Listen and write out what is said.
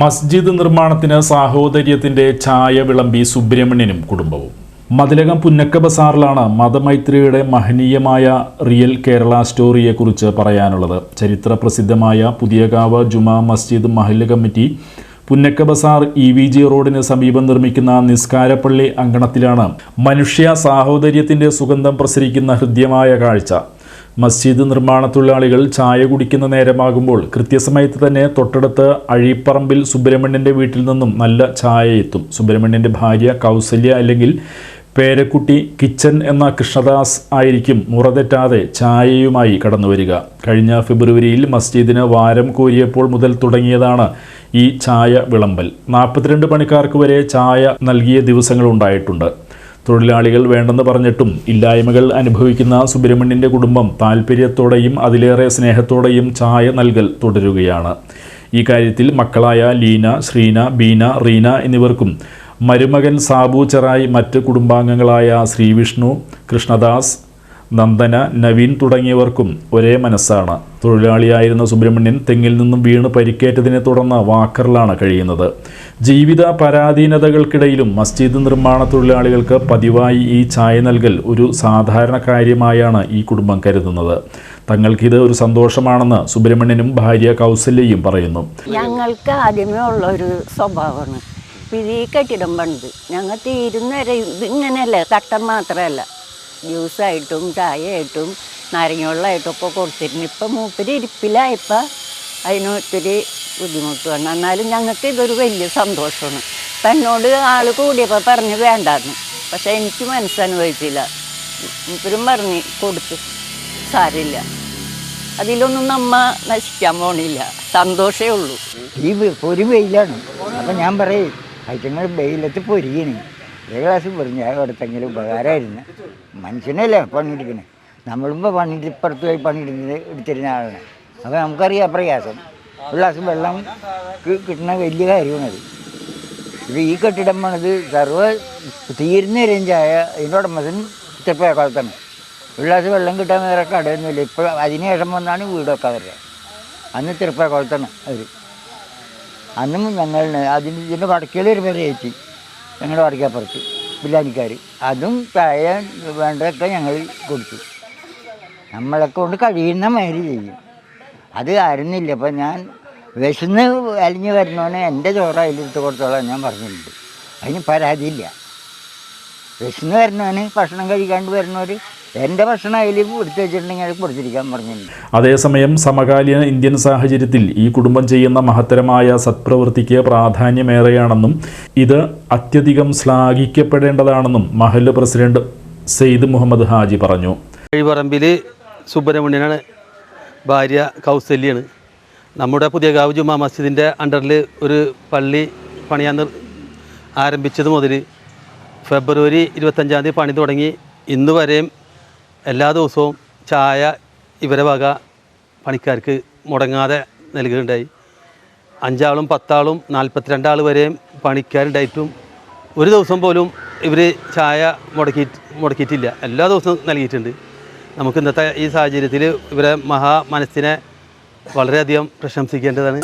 മസ്ജിദ് നിർമ്മാണത്തിന് സാഹോദര്യത്തിന്റെ ഛായ വിളമ്പി സുബ്രഹ്മണ്യനും കുടുംബവും. മതിലകം പുന്നക്ക ബസാറിലാണ് മതമൈത്രിയുടെ മഹനീയമായ റിയൽ കേരള സ്റ്റോറിയെക്കുറിച്ച് പറയാനുള്ളത്. ചരിത്ര പ്രസിദ്ധമായ പുതിയകാവ് ജുമാ മസ്ജിദ് മഹല്ല് committee Punnakka Bazar E V G റോഡിന് സമീപം നിർമ്മിക്കുന്ന നിസ്കാരപ്പള്ളി അങ്കണത്തിലാണ് മനുഷ്യ സാഹോദര്യത്തിന്റെ സുഗന്ധം പ്രസരിക്കുന്ന ഹൃദ്യമായ കാഴ്ച. മസ്ജിദ് നിർമ്മാണ തൊഴിലാളികൾ ചായ കുടിക്കുന്ന നേരമാകുമ്പോൾ കൃത്യസമയത്ത് തന്നെ തൊട്ടടുത്ത് അഴീപ്പറമ്പിൽ സുബ്രഹ്മണ്യന്റെ വീട്ടിൽ നിന്നും നല്ല ചായ എത്തും. സുബ്രഹ്മണ്യന്റെ ഭാര്യ കൗസല്യ അല്ലെങ്കിൽ പേരക്കുട്ടി കിച്ചൻ എന്ന കൃഷ്ണദാസ് ആയിരിക്കും മുറതെറ്റാതെ ചായയുമായി കടന്നു വരിക കഴിഞ്ഞ ഫെബ്രുവരിയിൽ മസ്ജിദിന് വാരം കോരിയപ്പോൾ മുതൽ തുടങ്ങിയതാണ് ഈ ചായ വിളമ്പൽ. നാൽപ്പത്തിരണ്ട് പണിക്കാർക്ക് വരെ ചായ നൽകിയ ദിവസങ്ങളുണ്ടായിട്ടുണ്ട് തൊഴിലാളികൾ വേണ്ടെന്ന് പറഞ്ഞിട്ടും ഇല്ലായ്മകൾ അനുഭവിക്കുന്ന സുബ്രഹ്മണ്യന്റെ കുടുംബം താല്പര്യത്തോടെയും അതിലേറെ സ്നേഹത്തോടെയും ചായ നൽകൽ തുടരുകയാണ്. ഈ കാര്യത്തിൽ മക്കളായ ലീന ശ്രീന ബീന റീന എന്നിവർക്കും മരുമകൻ സാബു ചെറായി മറ്റ് കുടുംബാംഗങ്ങളായ ശ്രീവിഷ്ണു കൃഷ്ണദാസ് നന്ദന നവീൻ തുടങ്ങിയവർക്കും ഒരേ മനസ്സാണ്. തൊഴിലാളിയായിരുന്ന സുബ്രഹ്മണ്യൻ തെങ്ങിൽ നിന്നും വീണ് പരിക്കേറ്റതിനെ തുടർന്ന് വാക്കറിലാണ് കഴിയുന്നത്. ജീവിത പരാധീനതകൾക്കിടയിലും മസ്ജിദ് നിർമ്മാണ തൊഴിലാളികൾക്ക് പതിവായി ഈ ചായ നൽകൽ ഒരു സാധാരണ കാര്യമായാണ് ഈ കുടുംബം കരുതുന്നത്. തങ്ങൾക്കിത് ഒരു സന്തോഷമാണെന്ന് സുബ്രഹ്മണ്യനും ഭാര്യ കൗസല്യയും പറയുന്നു. ഞങ്ങൾക്ക് ആദ്യമേ ഉള്ള ഒരു സ്വഭാവമാണ് ഇത് ഈ കെട്ടിടം ഇതിങ്ങനെയല്ല മാത്രമല്ല. ജ്യൂസായിട്ടും ചായയായിട്ടും നാരങ്ങവെള്ളമായിട്ടും ഒക്കെ കൊടുത്തിരുന്നു. ഇപ്പം മൂപ്പര് ഇരിപ്പിലായപ്പോൾ അതിന് ഒത്തിരി ബുദ്ധിമുട്ട് വന്നു. എന്നാലും ഞങ്ങൾക്ക് ഇതൊരു വലിയ സന്തോഷമാണ്. അപ്പം എന്നോട് ആൾ കൂടിയപ്പോൾ പറഞ്ഞ് വേണ്ടാന്ന്. പക്ഷേ എനിക്ക് മനസ്സനുഭവിച്ചില്ല. മൂപ്പരും പറഞ്ഞ് കൊടുത്തു സാരില്ല. അതിലൊന്നും നമ്മ നശിക്കാൻ പോണില്ല. സന്തോഷേ ഉള്ളൂ. ഈ ഒരു വെയിലാണ്. അപ്പം ഞാൻ പറയും ഐറ്റങ്ങൾ വെയിലത്ത് പൊരിയണ്. ഒരു ഗ്ലാസ് പൊരിഞ്ഞ എടുത്തെങ്കിലും ഉപകാരമായിരുന്നു. മനുഷ്യനല്ലേ പണിയെടുക്കണേ നമ്മളിപ്പോൾ പണിയിട്ട് ഇപ്പുറത്ത് പോയി പണിയെടുക്കുന്നത് എടുത്തിരുന്ന ആളാണ്. അപ്പോൾ നമുക്കറിയാം പ്രയാസം. ഒരു ഗ്ലാസ് വെള്ളം കിട്ടുന്ന വലിയ കാര്യമാണത്. ഇപ്പോൾ ഈ കെട്ടിടം പണിത് സർവ തീരുന്ന രഞ്ചായ അതിന്റെ ഇതിന്റെ ഉടമസ്ഥൻ തെപ്പേക്കാലത്താണ് ഒരു ഗ്ലാസ് വെള്ളം കിട്ടാൻ വേറെ കടയൊന്നുമില്ല. ഇപ്പോൾ അതിനുശേഷം വന്നാണ് വീടൊക്കെ അവരുടെ അന്ന് തിരുപ്പേക്കോളത്താണ് അവർ അന്നും ഞങ്ങൾ അതിന് ഇതിന്റെ വടക്കേൽ ഒരു പേര് ഏറ്റി ഞങ്ങളുടെ വടക്കേപ്പുറത്ത് ബില്ലാനിക്കാർ അതും പഴയ വേണ്ടതൊക്കെ ഞങ്ങൾ കൊടുത്തു. നമ്മളെ കൊണ്ട് കഴിയുന്ന മാതിരി ചെയ്യും. അത് ആയിരുന്നില്ല അപ്പം ഞാൻ വിശന്ന് അലിഞ്ഞ് വരുന്നവനെ എന്റെ ചോറ് അതിലെടുത്ത് കൊടുത്തോളാം ഞാൻ പറഞ്ഞിട്ടുണ്ട്. അതിന് പരാതിയില്ല. വിശന്ന് വരുന്നവന് ഭക്ഷണം കഴിക്കാണ്ട് വരുന്നവർ എന്റെ ഭക്ഷണം അതിൽ കൊടുത്തു വെച്ചിട്ടുണ്ടെങ്കിൽ അത് കൊടുത്തിരിക്കാൻ പറഞ്ഞിട്ടുണ്ട്. അതേസമയം സമകാലീന ഇന്ത്യൻ സാഹചര്യത്തിൽ ഈ കുടുംബം ചെയ്യുന്ന മഹത്തരമായ സത്പ്രവൃത്തിക്ക് പ്രാധാന്യമേറെയാണെന്നും ഇത് അത്യധികം ശ്ലാഘിക്കപ്പെടേണ്ടതാണെന്നും മഹല്ല് പ്രസിഡന്റ് സെയ്ദ് മുഹമ്മദ് ഹാജി പറഞ്ഞു. കഴിപറമ്പിൽ സുബ്രഹ്മണ്യനാണ് ഭാര്യ കൗസല്യാണ്. നമ്മുടെ പുതിയ ഗാവ് ജുമാ മസ്ജിദിന്റെ അണ്ടറിൽ ഒരു പള്ളി പണിയാൻ ആരംഭിച്ചത് മുതൽ ഫെബ്രുവരി ഇരുപത്തഞ്ചാം തീയതി പണി തുടങ്ങി. ഇന്ന് വരെയും എല്ലാ ദിവസവും ചായ ഇവരെ വക പണിക്കാർക്ക് മുടങ്ങാതെ നൽകുകയുണ്ടായി അഞ്ചാളും പത്താളും നാൽപ്പത്തിരണ്ടാൾ വരെയും പണിക്കാരുണ്ടായിട്ടും ഒരു ദിവസം പോലും ഇവർ ചായ മുടക്കി മുടക്കിയിട്ടില്ല. എല്ലാ ദിവസവും നൽകിയിട്ടുണ്ട്. നമുക്ക് ഇന്നത്തെ ഈ സാഹചര്യത്തിൽ ഇവരെ മഹാ മനസ്സിനെ വളരെയധികം പ്രശംസിക്കേണ്ടതാണ്.